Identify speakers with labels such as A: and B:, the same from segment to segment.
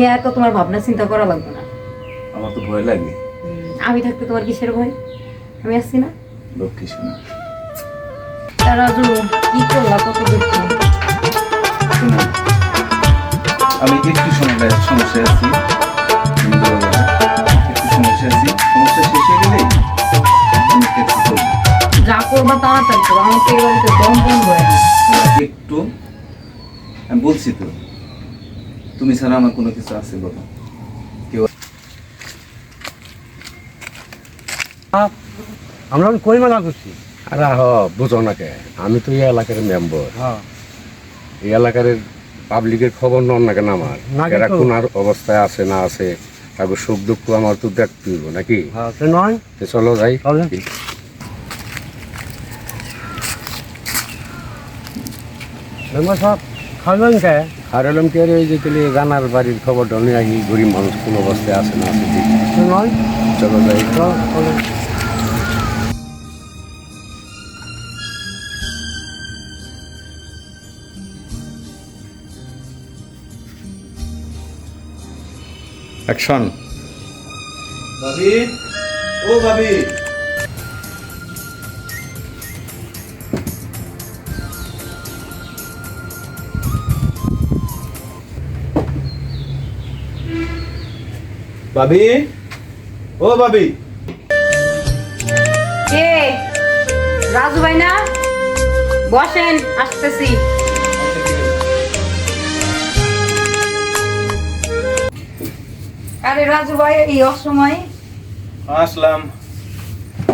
A: নিয়ে এত তোমার ভাবনা চিন্তা করা লাগবে না।
B: আমার তো ভয় লাগে।
A: আমি থাকতে তোমার কিসের ভয়? আমি আসছি না?
B: লক্ষ্মী শোনা।
A: তা রাজু কি করলা কত দুঃখ
B: আমি একটু সময় সমস্যা আছি। একটু সমস্যা আছি। সমস্যা শেষ হয়ে গেলেই আমি কিছু করব।
A: যা করবা তাড়াতাড়ি করো আমার তো এই দম বন্ধ হয়ে না
B: একটু আমি বলছি তো তুমি ছাড়া আমার কোনো কিছু আছে বলো। কেউ
C: আমরা কই মেলা করছি।
D: আরে হ বুঝো না কে আমি তো এই এলাকার মেম্বার এই এলাকার পাবলিকের খবর নন না কেন আমার?
C: না
D: এরা কোন আর অবস্থায় আছে না আছে তারপর সুখ দুঃখ আমার তো দেখতে হইব নাকি?
C: নয়।
D: চলো যাই।
C: চলেন। মেম্বার সাহেব খাবেন কে?
D: আর এলাম কি ওই যে তাহলে জানার বাড়ির খবরটা নিয়ে আহি গরিব মানুষ কোন অবস্থায় আছে না আছে
C: নয়।
D: চলো যাই। অ্যাকশন
B: ভাবি? ও ভাবি। ভাবি ও ভাবি
A: কে? রাজু ভাই না? বসেন আসতেছি। আরে রাজু ভাই এই অসময়ে?
B: আসলাম।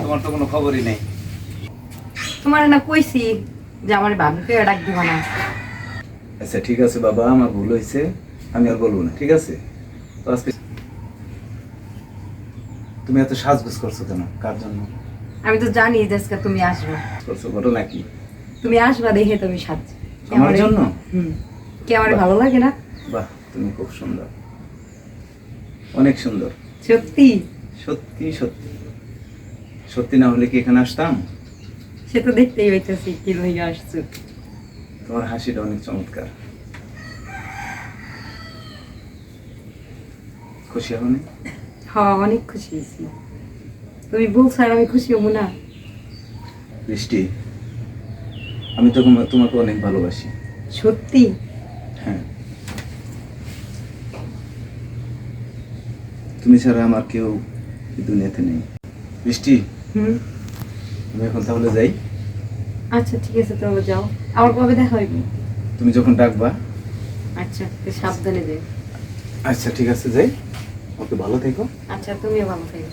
B: তোমার তো কোনো খবরই নেই।
A: তোমার না কইছি যে আমার ভাবিকে ডাক দিব না।
B: আচ্ছা ঠিক আছে বাবা আমার ভুল হয়েছে। আমি আর বলব না ঠিক আছে? তো আজকে তুমি এত সাজগোজ করছ কেন? কার জন্য?
A: আমি তো জানি যে আজকে তুমি আসবে।
B: করছ ঘটনা কি?
A: তুমি আসবা দেখে তুমি সাজ
B: আমার জন্য?
A: কি আমার ভালো লাগে না?
B: বাহ তুমি খুব সুন্দর। অনেক সুন্দর।
A: সত্যি?
B: সত্যি সত্যি। সত্যি না হলে কি এখানে আসতাম?
A: সে তো দেখতেই হইতেছি কি লইয়া আসছো।
B: তোমার হাসিটা অনেক চমৎকার। খুশি হওনি
A: হ্যাঁ অনেক খুশি হয়েছি। তুমি বলছো আর আমি খুশি হব না।
B: বৃষ্টি আমি তো তোমাকে অনেক ভালোবাসি।
A: সত্যি?
B: হ্যাঁ। তুমি ছাড়া আমার কেউ দুনিয়াতে নেই। বৃষ্টি
A: হুম।
B: আমি এখন তাহলে যাই।
A: আচ্ছা ঠিক আছে তাহলে যাও। আমার কবে দেখা হইবে?
B: তুমি যখন ডাকবা।
A: আচ্ছা সাবধানে যাই।
B: আচ্ছা ঠিক আছে যাই। ওকে ভালো থেকো।
A: আচ্ছা তুমিও ভালো থাকো।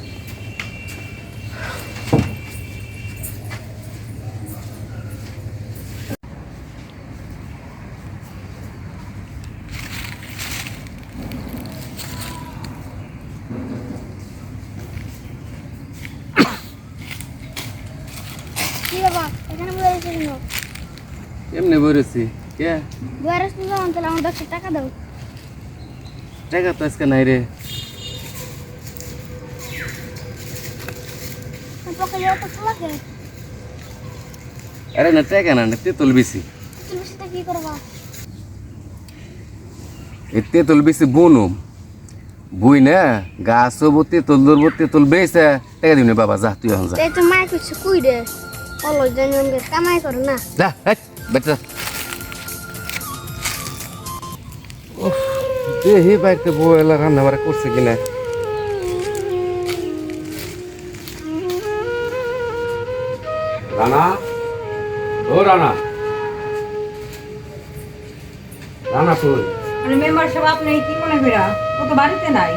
D: এমনি বলেছি কে?
E: যাও আমার টাকা দাও।
D: টাকা তো আজকে নাই রে। আরে না টাকা না তেঁতুল এই তেঁতুল বনুম বুই না গাছ হব তেঁতুল ধরবো তেঁতুল বেছে টাকা দিবি বাবা যা তুই এখন যা।
E: তো মায় করছে কুই রে? অলো জানি কামাই করো না।
D: যা বেটা। উফ, দেখি বাড়িতে বউ এলা রান্না বাড়া করছে কিনা? রানা ও রানা। রানা তুই
A: মানে মেম্বার সাহেব আপনি কি মনে করা ও তো বাড়িতে নাই।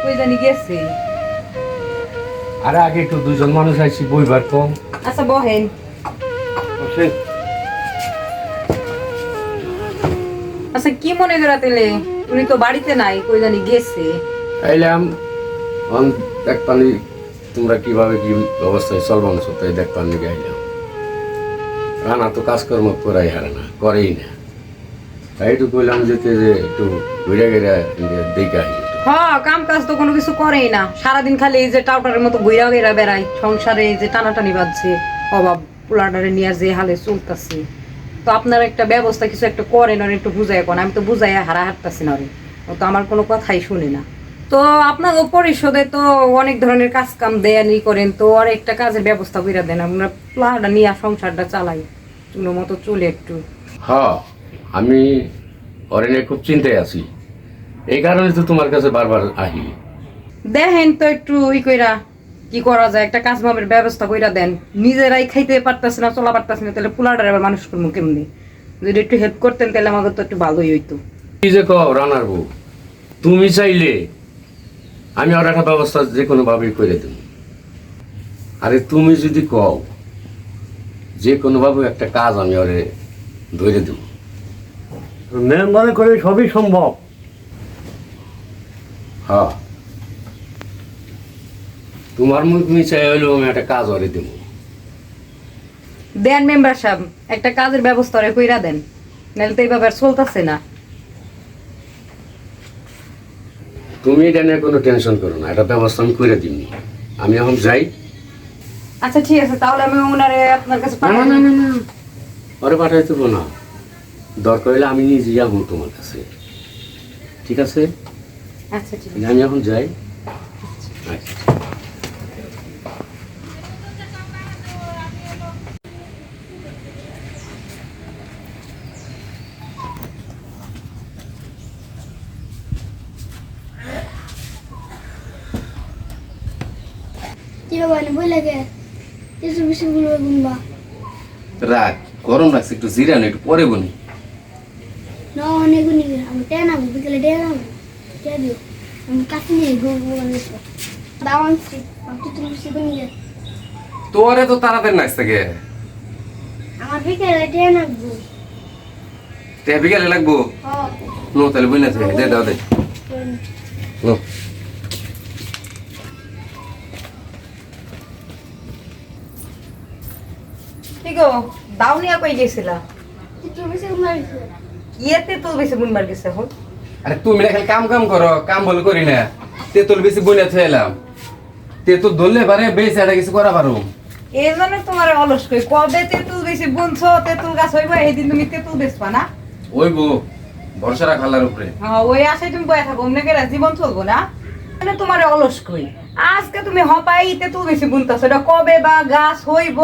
A: কই জানি গেছে।
D: আরে আগে একটু দুজন মানুষ আইছি বইবার কম।
A: আচ্ছা বহেন। আচ্ছা কি মনে করা তেলে উনি তো বাড়িতে নাই কই জানি গেছে।
D: আইলাম অন দেখপানি তোমরা কীভাবে কি অবস্থায় চলবান তাই দেখপান নাকি আইলাম। রানা তো কাজকর্ম করাই হারে না, করেই না। তাই একটু কইলাম যে একটু ঘুরে গেড়ে দেখে আই
A: হ কাম কাজ তো কোনো কিছু করেই না। সারাদিন খালি এই যে টাউটারের মতো ঘুরা ঘেরা বেড়ায় সংসারে এই যে টানাটানি বাজছে, অভাব, পোলাডারে নিয়ে যে হালে চলতেছে। তো আপনার একটা ব্যবস্থা কিছু একটা করেন আর একটু বুঝাই কোন। আমি তো বুঝাই হারা হাঁটতেছি না ও তো আমার কোনো কথাই শুনে না। তো আপনাকে পরিষদে তো অনেক ধরনের কাজ কাম দেয়ানি করেন তো আর একটা কাজের ব্যবস্থা করে দেন আমরা প্লাটা নিয়ে সংসারটা চালাই। কোনো মতো চলে একটু।
D: হ আমি ওরে নিয়ে খুব চিন্তায় আছি। এই কারণে তো তোমার কাছে বারবার আহি
A: দেখেন তো একটু ই কইরা কি করা যায় একটা কাজ মামের ব্যবস্থা কইরা দেন। নিজেরাই খাইতে পারতাছে না চলা পারতাছে না তাহলে পোলাটার আবার মানুষ করব কেমনি? যদি একটু হেল্প করতেন তাহলে আমাদের তো একটু ভালোই হইতো।
D: কি যে কও রানার বউ তুমি চাইলে আমি আর একটা ব্যবস্থা যে কোনো ভাবেই করে দেব। আরে তুমি যদি কও যে কোনো ভাবে একটা কাজ আমি ওরে ধরে দেব।
C: মেম্বারে করে সবই সম্ভব।
D: হ্যাঁ। তোমার মুখ তুমি চাই হইলেও আমি একটা কাজ ওরে দেবো।
A: দেন মেম্বার সাহেব একটা কাজের ব্যবস্থা করে কইরা দেন। নাহলে তো এইভাবে আর চলতেছে না।
D: তুমি এটা নিয়ে কোনো টেনশন করো না এটা ব্যবস্থা আমি করে দিই আমি এখন যাই।
A: আচ্ছা ঠিক আছে তাহলে আমি ওনারে আপনার কাছে
D: না না না না ওরে পাঠাই দেবো না। দরকার হলে আমি নিজে যাব তোমার কাছে। ঠিক আছে?
A: আচ্ছা ঠিক আছে।
D: আমি এখন যাই। আচ্ছা
E: কি বাবা নি বই লাগে কিছু বেশি বলবে গুম্বা
F: রাখ গরম লাগছে একটু জিরান একটু পরে বনি।
E: না অনেক গুনি আমি টেন আবো বিকেলে টেন আবো কে দিও। আমি কাছে নিয়ে গো গো বানিয়েছি দাওয়ান স্ট্রিট আমি কিছু বেশি গুনি
F: তোরে তো তাড়াতাড়ি নাচ থেকে
E: আমার বিকেলে টেন আবো
F: তে বিকালে লাগবো?
E: হ
F: নো তাহলে বই না দে দাও দে। নো।
A: কি গো দাউনিয়া কই গেছিলা?
E: কিছু
A: ইয়েতে তো বেশি বুনবার গেছে এখন।
F: আরে তুমি খালি কাম কাম করো কাম বলে করি না। তেতুল বেশি বইনা থইলাম তেতুল ধরলে পারে বেশি এটা কিছু করা পারো।
A: এই জন্য তোমার অলস কই কবে তেঁতুল বেশি বুনছো তেঁতুল গাছ হইবা এই দিন তুমি তেঁতুল বেচবা না?
F: ওই গো ভরসা রাখ আল্লাহর উপরে।
A: হ্যাঁ, ওই আশায় তুমি বয়ে থাকো কেরা জীবন চলবো না। মানে তোমার অলস কই আজকে তুমি হপাই তেঁতুল বেশি বুনতাছো এটা কবে বা গাছ হইব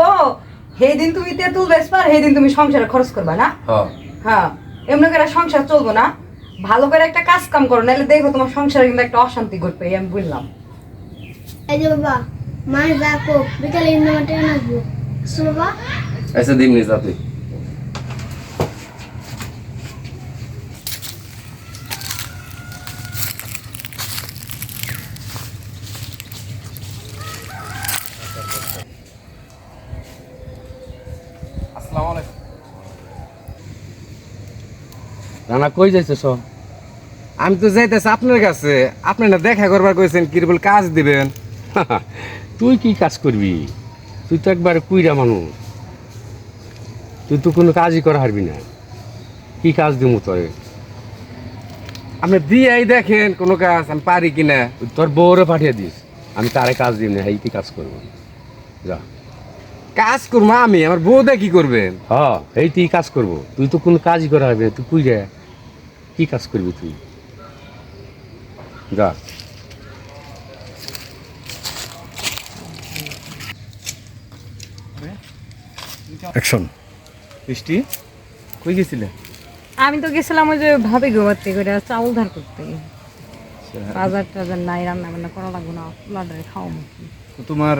A: দিন তুমি তেঁতুল বেচবা দিন তুমি সংসারে খরচ করবা না? হ্যাঁ। এমনি করে সংসার চলবো না। ভালো করে একটা কাজ কাম করো নাহলে দেখো তোমার সংসারে কিন্তু একটা অশান্তি ঘটবে আমি বললাম
E: এই যে বাবা মায়ের দেখো বিকালে ইন্দু আসব। বাবা।
F: আচ্ছা দিন নি যা তুই। আসসালামু আলাইকুম।
D: রানা কই যাইছে সব
F: আমি তো যাইতেছি আপনার কাছে। আপনি না দেখা করবার কইছেন কি বল কাজ দিবেন?
D: তুই কি কাজ করবি? তুই তো একবার কুইরা মানুষ। তুই তো কোনো কাজই করা হারবি না। কি কাজ দিমু তোরে?
F: আপনি দিয়েই দেখেন কোনো কাজ আমি পারি কিনা।
D: তোর বউরে পাঠিয়ে দিস। আমি তারে কাজ দিই না এই কি কাজ করব। যা।
F: কাজ করব আমি আমার বউ বউদা কি করবে?
D: হ্যাঁ এই তুই কাজ করব। তুই তো কোনো কাজই করা হবে তুই কুই রে কি কাজ করবি তুই? যা।
C: অ্যাকশন
F: বৃষ্টি কই গেছিলে?
A: আমি তো গেছিলাম ওই যে ভাবি গোবাতে করে চাউল ধার করতে। বাজার টাজার নাই রান্না বান্না করা লাগবে না লাডারে খাওয়া
B: তো তোমার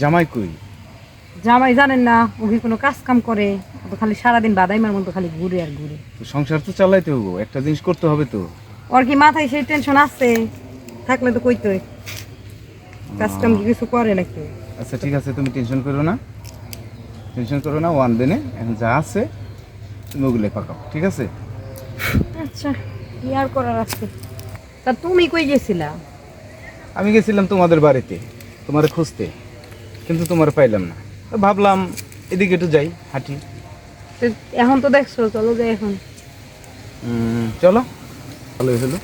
B: জামাই কই?
A: জামাই জানেন না ও কি কোনো কাজ কাম করে তো খালি সারাদিন বাদাইমার মতো খালি ঘুরে আর ঘুরে।
B: তো সংসার তো চালাইতে হব একটা জিনিস করতে হবে তো।
A: ওর কি মাথায় সেই টেনশন আছে? থাকলে তো কইতোই কাজ কাম কি কিছু করে নাকি?
B: আচ্ছা ঠিক আছে তুমি টেনশন করো না। টেনশন করো না ওয়ান দিনে এখন যা আছে তুমি ওগুলো পাকাও ঠিক আছে?
A: আচ্ছা কি আর করার আছে? তা তুমি কই গেছিলা?
B: আমি গেছিলাম তোমাদের বাড়িতে তোমার খুঁজতে কিন্তু তোমার পাইলাম না। ভাবলাম এদিকে একটু যাই হাঁটি।
A: এখন তো দেখছ চলো যাই এখন।
B: চলো। ভালোই হলো।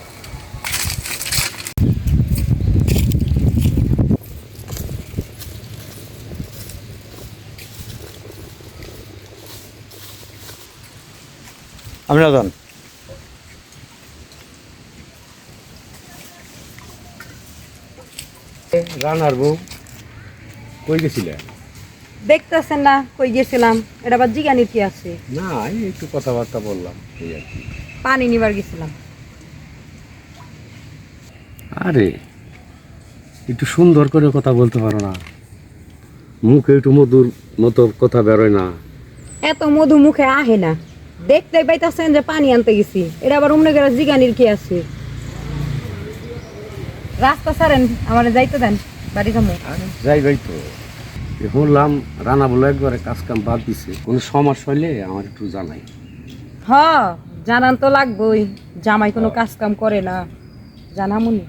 C: আমি যান
D: রানার বউ কই গেছিলেন
A: দেখতেছেন না কই গেছিলাম? এটা আবার জিগানির কি আছে?
D: না এই একটু কথাবার্তা বললাম এই আর কি।
A: পানি নিবার গেছিলাম।
D: আরে একটু সুন্দর করে কথা বলতে পারো না। মুখে একটু মধুর মতো কথা বেরোয় না।
A: এত মধু মুখে আহে না। দেখতে পাইতাছেন যে পানি আনতে গেছি। এটা আবার অন্য গেলে জিগানির কি আছে? রাস্তা ছাড়েন আমার যাইতে দেন বাড়ি যাব।
D: আরে যাই তো। শুনলাম রানা বলে একবারে কাজ কাম বাদ দিছে। কোনো সমস্যা হইলে আমার একটু জানাই।
A: হ, জানান তো লাগবই। জামাই কোনো কাজ কাম করে না। জানামুনি।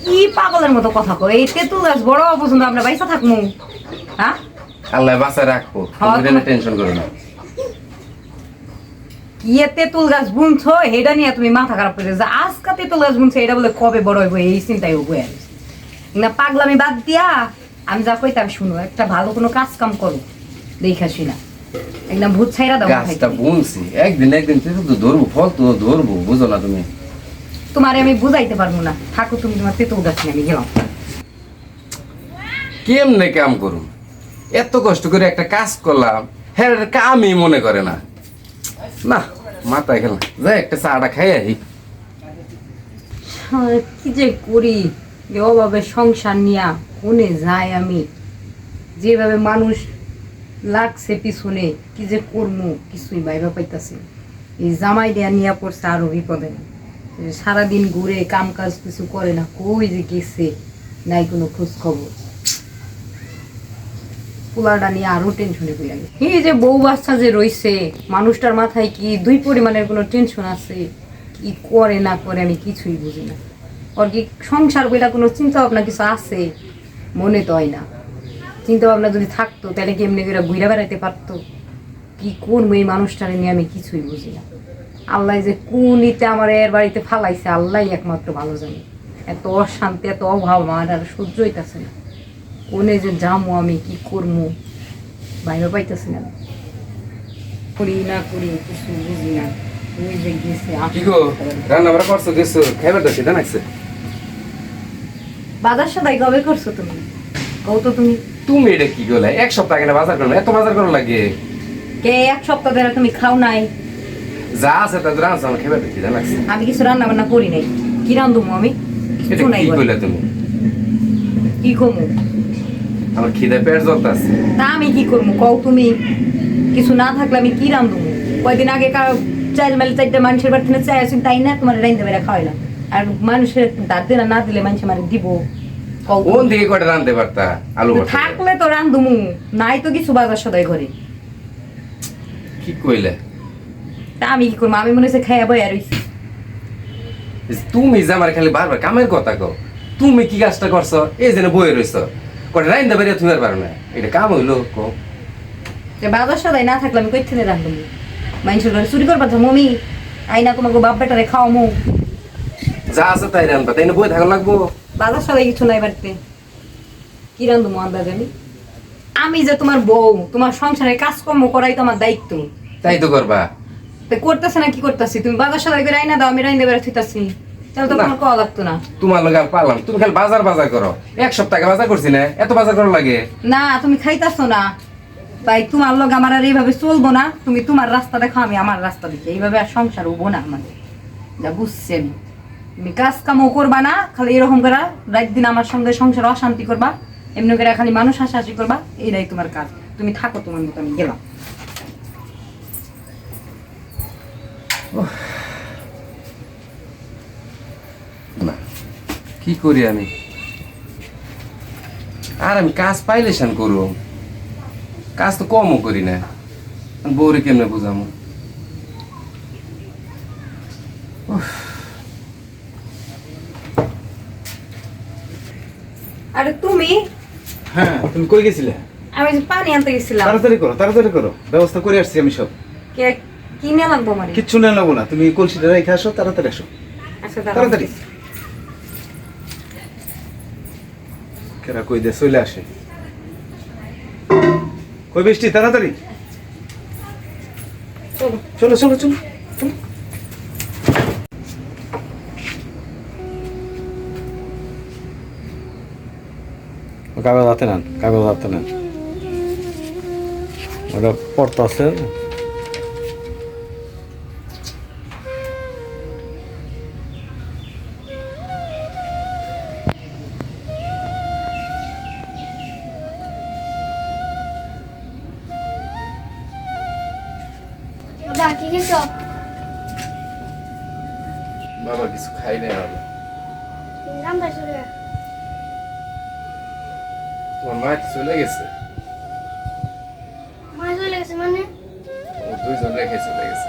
A: কি পাগলের মতো কথা কয়? এই তেঁতুল গাছ বড় পছন্দ আমরা বাইসা থাকব হ্যাঁ?
F: আল্লাহ বাঁচায় রাখব
A: হ্যাঁ,
F: তুমি টেনশন করো না।
A: এ তেঁতুল গাছ বুনছো এটা নিয়ে তুমি মাথা খারাপ করে যে আজকা তেঁতুল গাছ বুনছো এটা বলে কবে বড় হইব এই চিন্তায় না পাগলামি বাদ দিয়া আমি যা কইতাম শুনো একটা ভালো কোনো কাজ কাম করো দেখা শুনা। একদম ভূত ছাইরা দাও
F: গাছটা বুনছি একদিন একদিন তুই তো ধরবো ফল তো ধরবো বুঝো না তুমি।
A: তোমারে আমি বুঝাইতে পারব না। থাকো তুমি তোমার গাছ নিয়ে আমি গেলাম।
F: কেমনে কাম করুম? এত কষ্ট করে একটা কাজ করলাম হ্যাঁ কামই মনে করে না। না মাথায় খেলাম যাই একটা চাটা খাই আহি।
A: কি যে করি? অভাবে সংসার নিয়া কোনে যাই আমি? যেভাবে মানুষ লাগছে পিছনে কি যে করব কিছুই বাইরে পাইতাছি এই জামাই দেয়া নিয়ে পড়ছে আরও বিপদে। এই সারাদিন ঘুরে কাম কাজ কিছু করে না, কই যে গেছে? নাই কোনো খোঁজ খবর পোলাটা নিয়ে আরও টেনশনে পড়ে গেছে। এই যে বউ বাচ্চা যে রইছে, মানুষটার মাথায় কি দুই পরিমাণের কোনো টেনশন আছে? কি করে না করে আমি কিছুই বুঝি না। ওর কি সংসার বইলা কোনো চিন্তা ভাবনা কিছু আছে? মনে তো হয় না। চিন্তা ভাবনা যদি থাকতো, তাহলে কি এমনি করে ঘুরে বেড়াইতে পারতো? কি করব এই মানুষটারে নিয়ে আমি কিছুই বুঝি না। আল্লাহ যে কোন ইতে আমার এর বাড়িতে ফালাইছে আল্লাহ একমাত্র ভালো জানে। এত অশান্তি এত অভাব আমার আর সহ্য হইতাছে না। কোনে যে যামো আমি কি করব বাইরে পাইতেছি না। করি না করি কিছু বুঝি না। ওই যে গেছে
F: কি রান্না বাড়া করছ কিছু খাইবার
A: বাজার সদাই কবে করছ তুমি? কও তো তুমি।
F: তুমি এটা কি এক সপ্তাহ আগে বাজার করো এত বাজার করো লাগে।
A: কে এক সপ্তাহ ধরে তুমি খাও নাই?
F: যা আছে তাদের রান্না আমার দেখি জানাচ্ছে
A: আমি কিছু রান্না বান্না করি নাই কি রান্ধুমো আমি কিছু নাই
F: কি
A: ঘরে।
F: তুমি
A: কি কমু
F: আমার খিদে পেট জ্বলতাছে
A: তা আমি কি করব কও তুমি কিছু না থাকলে আমি কি রান্ধুমো কয়দিন আগে কার চাইল মানুষের চাই আসুন তাই না তোমার রাইন্দে বেড়া খাওয়াইলাম আর মানুষের দাঁত দিলে না দিলে মানুষ মানে দিব
F: কোন দিকে কটা পারতা আলু
A: থাকলে তো রান্ধুমু নাই তো কিছু বাজার সদাই ঘরে
F: কি কইলে
A: তা আমি কি করব? আমি মনে হচ্ছে খাইয়া বই আর।
F: তুমি যে আমার খালি বারবার কামের কথা কও তুমি কি কাজটা করছ? এই জন্য বয়ে রইছো কটা রাইন্দা বেরিয়ে তুমি আর পারো না এটা কাম হইল
A: যে বাজার সদাই না থাকলে আমি কই থেকে রান্ধুমু মানুষের ঘরে চুরি করবা তো মমি আইনা তোমাকে বাপ বেটারে খাওয়ামু।
F: যা আছে তাই রান্না তাই না বই থাকা লাগবো?
A: বাজার সদাই কিছু নাই বাড়িতে। কি রান্ধুমু আন্দাজ আমি আমি যে তোমার বউ তোমার সংসারে কাজকর্ম করাই তো আমার দায়িত্ব।
F: তাই তো করবা।
A: করতেছে না কি করতেছি? তুমি বাজার সদাই করে আইনা দাও আমি রাইন্দে বেড়া থইতাছি। তাহলে তো
F: না।
A: তোমার কওয়া লাগতো না।
F: তোমার লগে আর পারলাম তুমি খালি বাজার বাজার করো। এক সপ্তাহ আগে বাজার করছি না। এত বাজার করো লাগে।
A: না তুমি খাইতাছো না। তাই তোমার লোক আমার আর এইভাবে চলবো না। তুমি তোমার রাস্তা দেখো আমি আমার রাস্তা দেখি। এইভাবে আর সংসার হব না আমাদের যা বুঝছি আমি। তুমি কাজ কামও করবা না খালি এরকম করা রাত দিন আমার সঙ্গে সংসার অশান্তি করবা। এমনি করে খালি মানুষ হাসাহাসি করবা এইটাই তোমার কাজ। তুমি থাকো তোমার মতো আমি গেলাম।
F: না। কি করি আমি? আর আমি কাজ পাইলে শান করব। কাজ তো কমও করি না। বউরে কেমনে বুঝামো?
A: আরে তুমি?
B: হ্যাঁ তুমি কই গেছিলে?
A: আমি যে পানি আনতে গেছিলাম।
B: তাড়াতাড়ি করো তাড়াতাড়ি করো। ব্যবস্থা করে আসছি আমি সব।
A: কে কিনে লাগবো মানে
B: কিচ্ছু না নেব না। তুমি কলসিটা রেখে আসো তাড়াতাড়ি আসো।
A: আচ্ছা
B: তাড়াতাড়ি। কেরা কই দে চলে আসে। কই বৃষ্টি তাড়াতাড়ি।
A: চলো।
B: চলো চলো
C: কাগজ হাতে নেন কাগজ হাতে নেন। ওটা পড়তেছে
E: বাবা খেয়েছো
F: বাবা কিছু খাই নাই বাবা।
E: রান্না চলে
F: তোমার মা চলে গেছে?
E: মা চলে গেছে মানে?
F: দুইজন রেখে চলে গেছে।